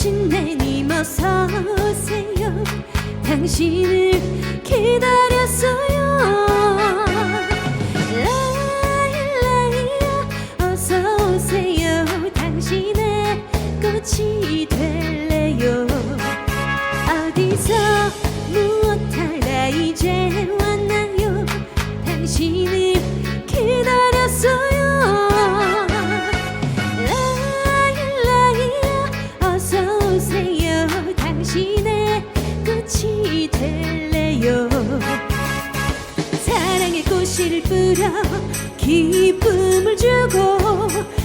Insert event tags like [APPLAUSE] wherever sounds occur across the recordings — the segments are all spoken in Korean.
신내 님 어서 오세요. 당신을 기다렸어요. 라일라이야 어서 오세요. 당신의 꽃이 될래요. 어디서 무엇하다 이제 왔나요? 당신을 뿌려 기쁨을 주고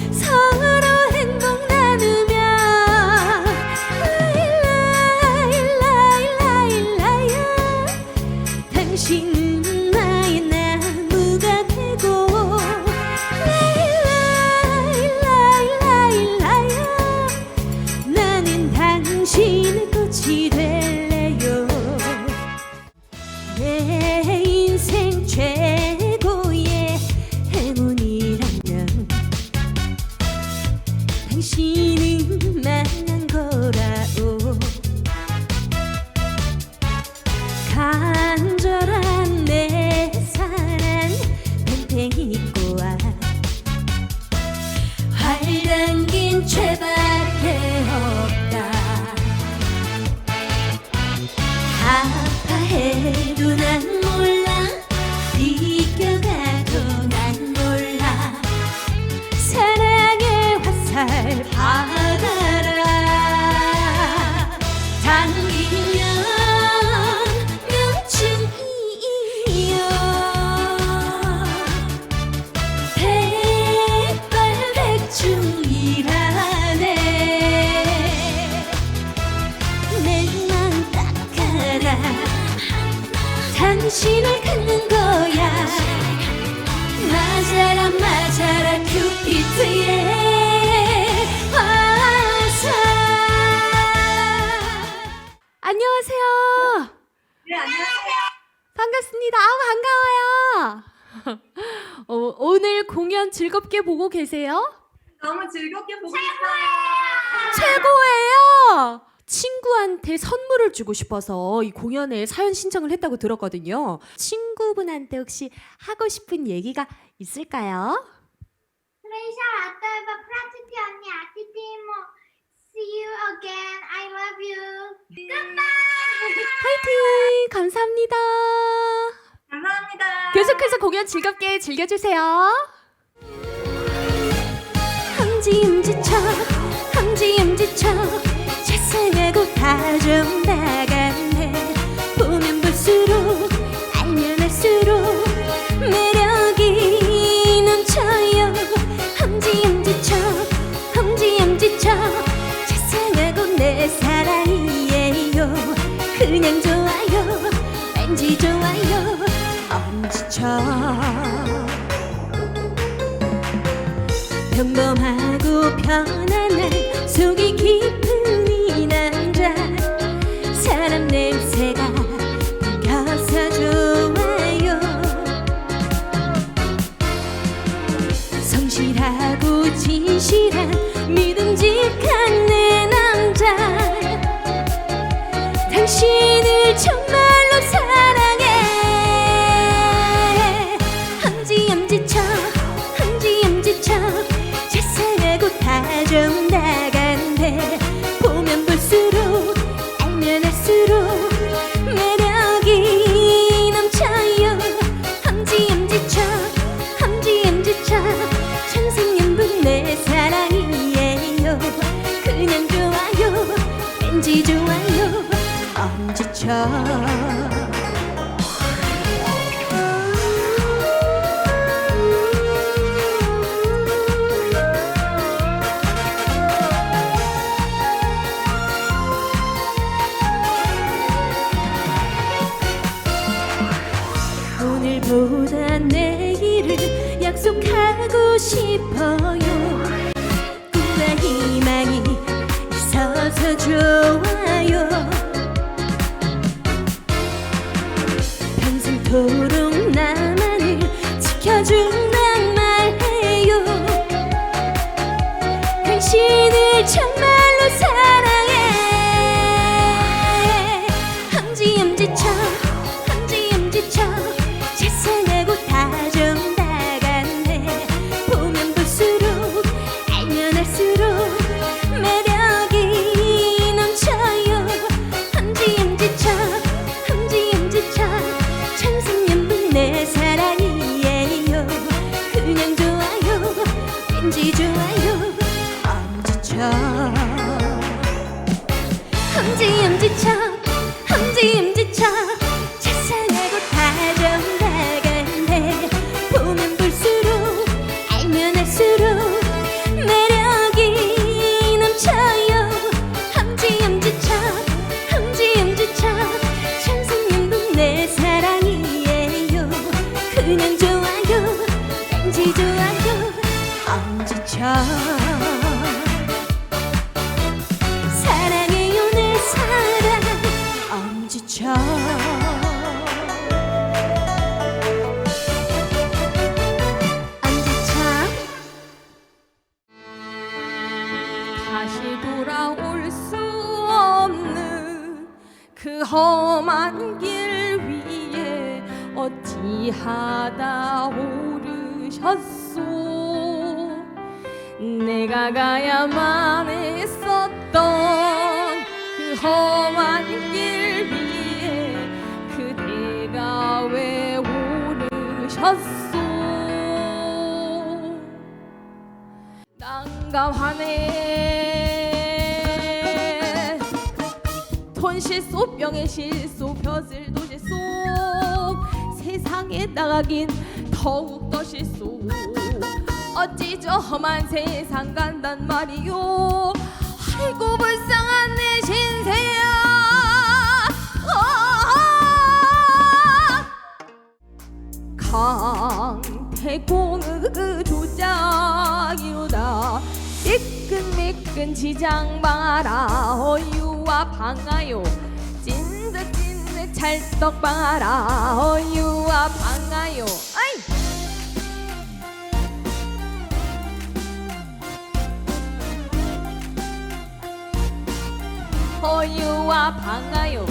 반갑습니다 아 반가워요 [LAUGHS] 어, 오늘 공연 즐겁게 보고 계세요? 너무 즐겁게 보고 있어요. 최고예요. 친구한테 선물을 주고 싶어서 이 공연에 사연 신청을 했다고 들었거든요. 친구분한테 혹시 하고 싶은 얘기가 있을까요? Trisha, Atta, Pratiti, Anni, Atitimo. See you again. I love you. Goodbye. 파이팅! 감사합니다. 감사합니다. 계속해서 공연 즐겁게 즐겨주세요. 엄지엄지쳐, 엄지엄지쳐, 자상하고 다좀 나갔네. 보면 볼수록, 알면 알수록 왠지 좋아요. 엄지쳐. 평범하고 편안한 엄지쳐 오늘보다 내일을 약속하고 싶어요. 꿈과 희망이 있어서 좋아요 평 그 험한 길 위에 어찌하다 오르셨소? 내가 가야만 했었던 그 험한 길 위에 그대가 왜 오르셨소? 난감하네 톤실 소 병에 실소 벼슬 도실 소 세상에 나가긴 더욱더 실소 어찌 저 험한 세상 간단 말이요? 아이고 불쌍한 내 신세야. 아 강태공의 그 조작이로다. 매끈매 끈 지장 봐라. 어유와 방아요. 찐득 찐득 찰떡 봐라. 어유와 방아요. 아이! 어유와 방아요.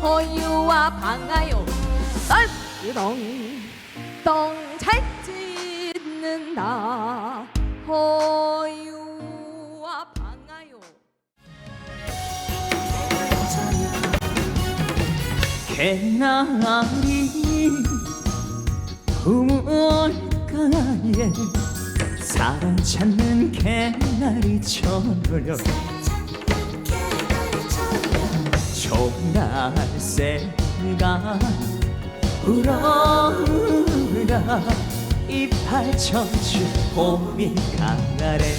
허유와 방아요 썰렁덩 잘 찢는다. 허유와 방아요. 개나리 우물가에 사랑 찾는 개나리 저녁 종달새가 울어라. 이팔 젖은 봄이 가래.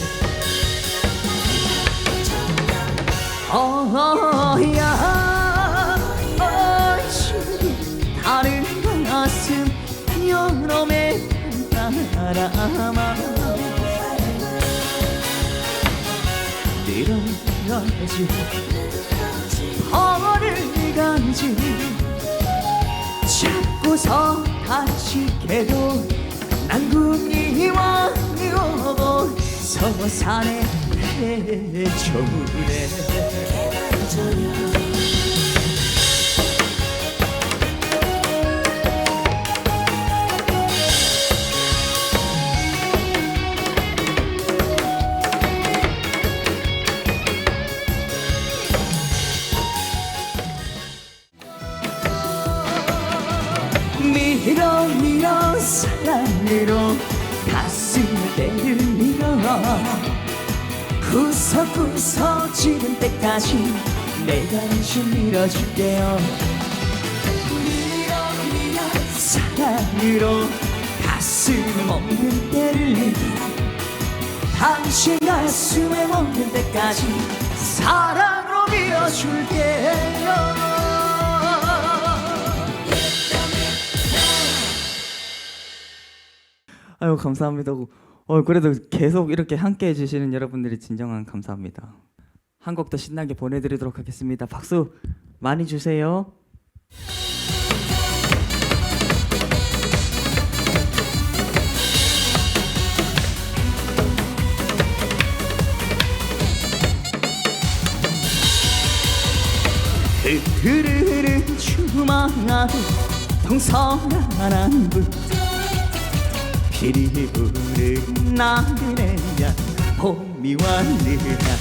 어야 어찌 다른 가슴 여름의 바람아 늘어야지 허를 간지 잡고서 다치게도 난군이와 여보 서산에 해초래 밀어 밀어 사랑으로 가슴을 때밀어 구석구석 지금 때까지 내가 대신 밀어줄게요. 밀어 밀어 사랑으로 가슴을 먹는 때를 당신 가슴에 먹는 때까지 사랑으로 밀어줄게요 아유 감사합니다. 어 그래도 계속 이렇게 함께 해 주시는 여러분들이 진정한 감사합니다. 한곡더 신나게 보내드리도록 하겠습니다. 박수 많이 주세요. 흐르르 주마루 동서남북 피리 부는 나그네야 봄이 왔느냐.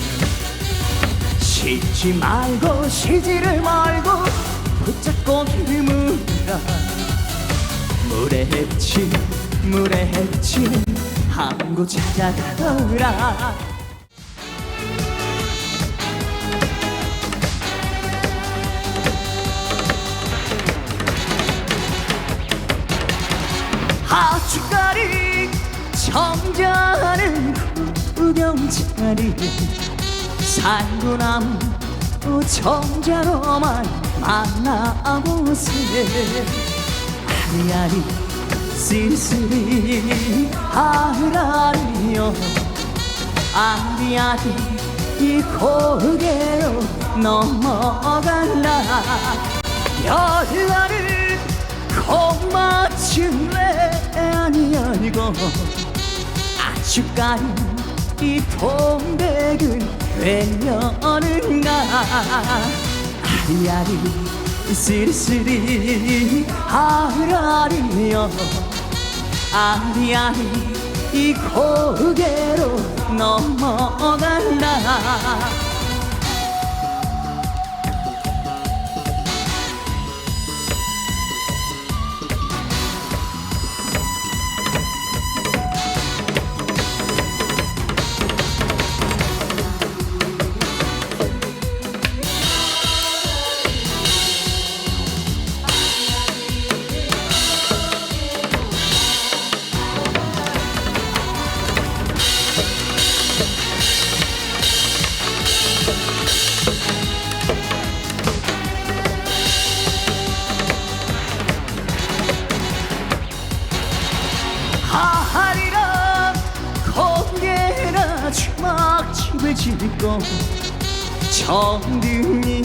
쉬지 말고 쉬지를 말고 붙잡고 힘으라. 물에 헤치 물에 헤치 항구 찾아가라 하춧가리 청자는 구경자리. 산구나무 청자로만 만나보세 아리아리 쓸쓸히 아라리여 아리아리 이 고개로 넘어갈라. 고마춘 왜 아니고 아주까지 이 동백은 되려는가. 아리아리 쓸쓸히 아라리여 아리아리 이 고개로 넘어갈라 정등이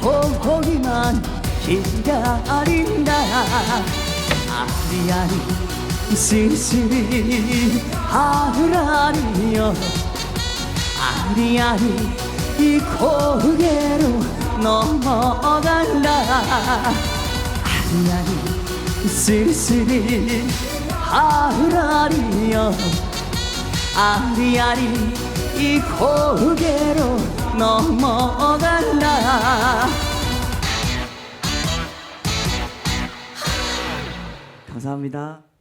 보기만 기다린다. 아리아리 쓸쓸히 하라리여 아리아리 이 고개로 넘어갈라 아리아리 쓸쓸히 아라리여 아리아리 이 고개로 넘어간다 감사합니다.